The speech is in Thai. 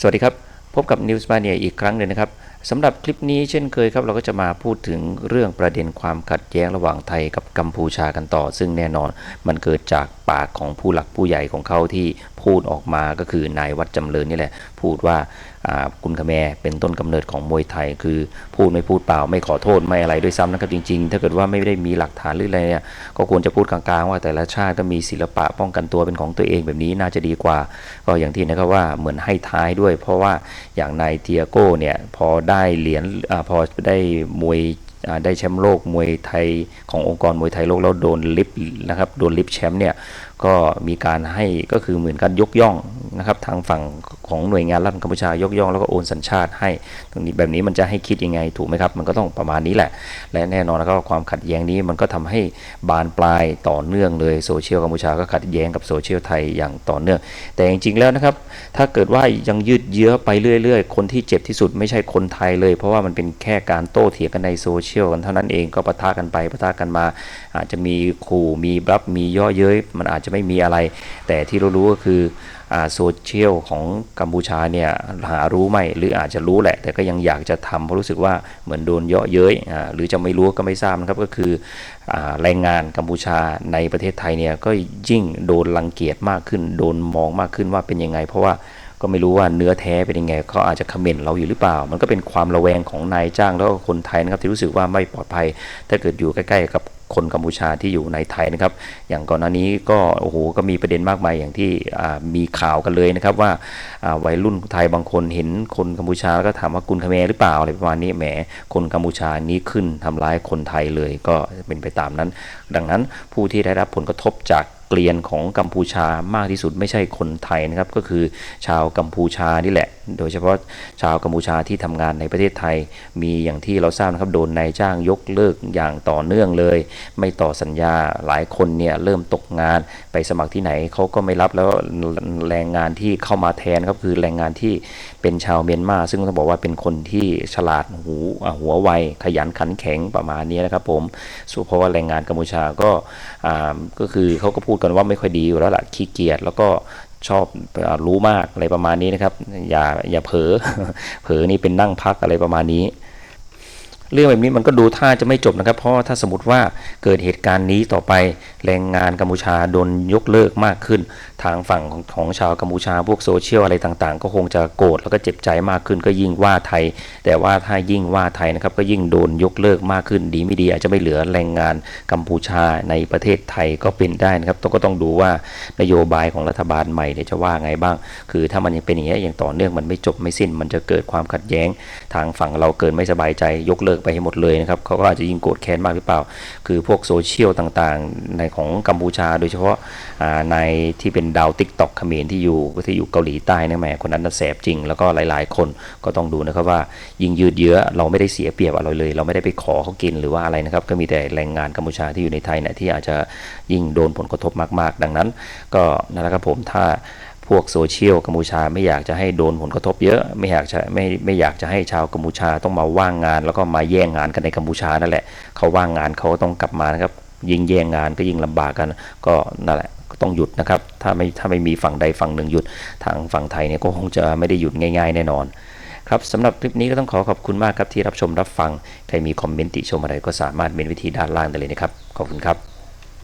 สวัสดีครับ พบกับ News ์มาเนียอีกครั้งหนึ่งนะครับ สำหรับคลิปนี้เช่นเคยครับเราก็จะมาพูดถึงเรื่องประเด็นความขัดแย้งระหว่างไทยกับกัมพูชากันต่อ ซึ่งแน่นอนมันเกิดจากปากของผู้หลักผู้ใหญ่ของเขาที่พูดออกมาก็คือนายวัดจำเริญนี่แหละ พูดว่าอ่ากุนคแมเป็นต้นกำเนิดของมวยไทย คือพูดไม่พูดเปล่าไม่ขอโทษไม่อะไรด้วยซ้ำนะครับจริงๆ ถ้าเกิดว่าไม่ได้มีหลักฐานหรืออะไรเนี่ยก็ควรจะพูดกลางๆ ว่าแต่ละชาติก็มีศิลปะป้องกันตัวเป็นของตัวเองแบบนี้น่าจะดีกว่า ก็อย่างที่นะครับว่าเหมือนให้ท้ายด้วย เพราะว่าอย่างนายเทียโก้เนี่ยพอได้เหรียญอพอได้มวยได้แชมป์โลกมวยไทยขององค์กรมวยไทยโลกแล้วโดนลิฟต์นะครับโดนลิฟต์แชมป์เนี่ยก็มีการให้ก็คือเหมือนกันยกย่องนะครับทางฝั่ง ของหน่วยงานรัฐกัมพูชายกย่องแล้วก็โอนสัญชาติให้ตรงนี้แบบนี้มันจะให้คิดยังไงถูกไหมครับ มันก็ต้องประมาณนี้แหละ และแน่นอนแล้วก็ความขัดแย้งนี้มันก็ทำให้บานปลายต่อเนื่องเลยโซเชียลกัมพูชาก็ขัดแย้งกับโซเชียลไทยอย่างต่อเนื่อง แต่จริงๆแล้วนะครับ ถ้าเกิดว่ายังยืดเยื้อไปเรื่อย ๆ คนที่เจ็บที่สุดไม่ใช่คนไทยเลย เพราะว่ามันเป็นแค่การโต้เถียงกันในโซเชียลกันเท่านั้นเองก็ปะทะกันไปปะทะกันมา อาจจะมีขู่มีบลับมีย่อเย้ยมันอาจจะไม่มีอะไร แต่ที่เรารู้ก็คือ โซเชียลของกัมพูชาเนี่ยหารู้ไหมหรืออาจจะรู้แหละ แต่ก็ยังอยากจะทำเพราะรู้สึกว่าเหมือนโดนเยาะเย้ยหรือจะไม่รู้ก็ไม่ทราบนะครับก็คืออแรงงานกัมพูชาในประเทศไทยเนี่ยก็ยิ่งโดนรังเกียจมากขึ้น โดนมองมากขึ้นว่าเป็นยังไง เพราะว่าก็ไม่รู้ว่าเนื้อแท้เป็นยังไงเขาอาจจะคอมเมนต์เราอยู่หรือเปล่า มันก็เป็นความระแวงของนายจ้างแล้วก็คนไทยนะครับที่รู้สึกว่าไม่ปลอดภัย ถ้าเกิดอยู่ใกล้ ๆ กับคนกัมพูชาที่อยู่ในไทยนะครับ อย่างก่อนหน้านี้ก็โอ้โหก็มีประเด็นมากมายอย่างที่มีข่าวกันเลยนะครับว่าวัยรุ่นไทยบางคนเห็นคนกัมพูชาแล้วก็ถามว่ากุนคเมหรือเปล่าอะไรประมาณนี้แหมคนกัมพูชานี้ขึ้นทำร้ายคนไทยเลยก็เป็นไปตามนั้น ดังนั้นผู้ที่ได้รับผลกระทบจากเกลียนของกัมพูชามากที่สุดไม่ใช่คนไทยนะครับ ก็คือชาวกัมพูชานี่แหละ โดยเฉพาะชาวกัมพูชาที่ทำงานในประเทศไทย มีอย่างที่เราทราบนะครับโดนนายจ้างยกเลิกอย่างต่อเนื่องเลยไม่ต่อสัญญาหลายคนเนี่ยเริ่มตกงานไปสมัครที่ไหนเขาก็ไม่รับแล้วแรงงานที่เข้ามาแทนครับคือแรงงานที่เป็นชาวเมียนมา ซึ่งต้องบอกว่าเป็นคนที่ฉลาดหูหัวไวขยันขันแข็งประมาณนี้นะครับผมส่วนเพราะว่าแรงงานกัมพูชาก็ก็คือเขาก็พูดกันว่าไม่ค่อยดีอยู่แล้วล่ะขี้เกียจแล้วก็ชอบรู้มากอะไรประมาณนี้นะครับ อย่าอย่าเผลอเผลอนี่เป็นนั่งพักอะไรประมาณนี้ เรื่องแบบนี้มันก็ดูท่าจะไม่จบนะครับ เพราะถ้าสมมติว่าเกิดเหตุการณ์นี้ต่อไปแรงงานกัมพูชาโดนยกเลิกมากขึ้น ทางฝั่งของของชาวกัมพูชาพวกโซเชียลอะไรต่าง ๆ ก็คงจะโกรธแล้วก็เจ็บใจมากขึ้น ก็ยิ่งว่าไทย แต่ว่าถ้ายิ่งว่าไทยนะครับก็ยิ่งโดนยกเลิกมากขึ้น ดีไม่ดีอาจจะไม่เหลือแรงงานกัมพูชาในประเทศไทยก็เป็นได้นะครับต้องก็ต้องดูว่านโยบายของรัฐบาลใหม่เนี่ยจะว่าไงบ้าง คือถ้ามันยังเป็นอย่างนี้อย่างต่อเนื่องมันไม่จบไม่สิ้น มันจะเกิดความขัดแย้ง ทางฝั่งเราเกินไม่สบายใจยกเลิกไปให้หมดเลยนะครับเขาก็อาจจะยิ่งโกรธแค้นมากหรือเปล่า คือพวกโซเชียลต่างๆ ในของกัมพูชา โดยเฉพาะในที่เป็นดาวติ๊กต็อกเขมรที่อยู่ที่อยู่เกาหลีใต้นะแหมคนนั้นน่ะแสบจริง แล้วก็หลายๆ คนก็ต้องดูนะครับว่ายิงยืดเยื้อเราไม่ได้เสียเปรียบอะไรเลย เราไม่ได้ไปขอเขากินหรือว่าอะไรนะครับก็มีแต่แรงงานกัมพูชาที่อยู่ในไทยเนี่ยที่อาจจะยิ่งโดนผลกระทบมาก ๆ ดังนั้น ก็นั่นแหละครับผมถ้า พวกโซเชียลกัมพูชาไม่อยากจะให้โดนผลกระทบเยอะไม่อยากจะไม่ไม่อยากจะให้ชาวกัมพูชาต้องมาว่างงาน แล้วก็มาแย่งงานกันในกัมพูชานั่นแหละเขาว่างงานเขาต้องกลับมานะครับยิ่งแย่งงานก็ยิ่งลำบากกันก็นั่นแหละก็ต้องหยุดนะครับถ้าไม่ถ้าไม่มีฝั่งใดฝั่งหนึ่งหยุดทางฝั่งไทยเนี่ยก็คงจะไม่ได้หยุดง่าย ๆ แน่นอนครับสำหรับคลิปนี้ก็ต้องขอขอบคุณมากครับที่รับชมรับฟังใครมีคอมเมนต์ติชมอะไรก็สามารถเมนวิธีด้านล่างได้เลยนะครับขอบคุณครับ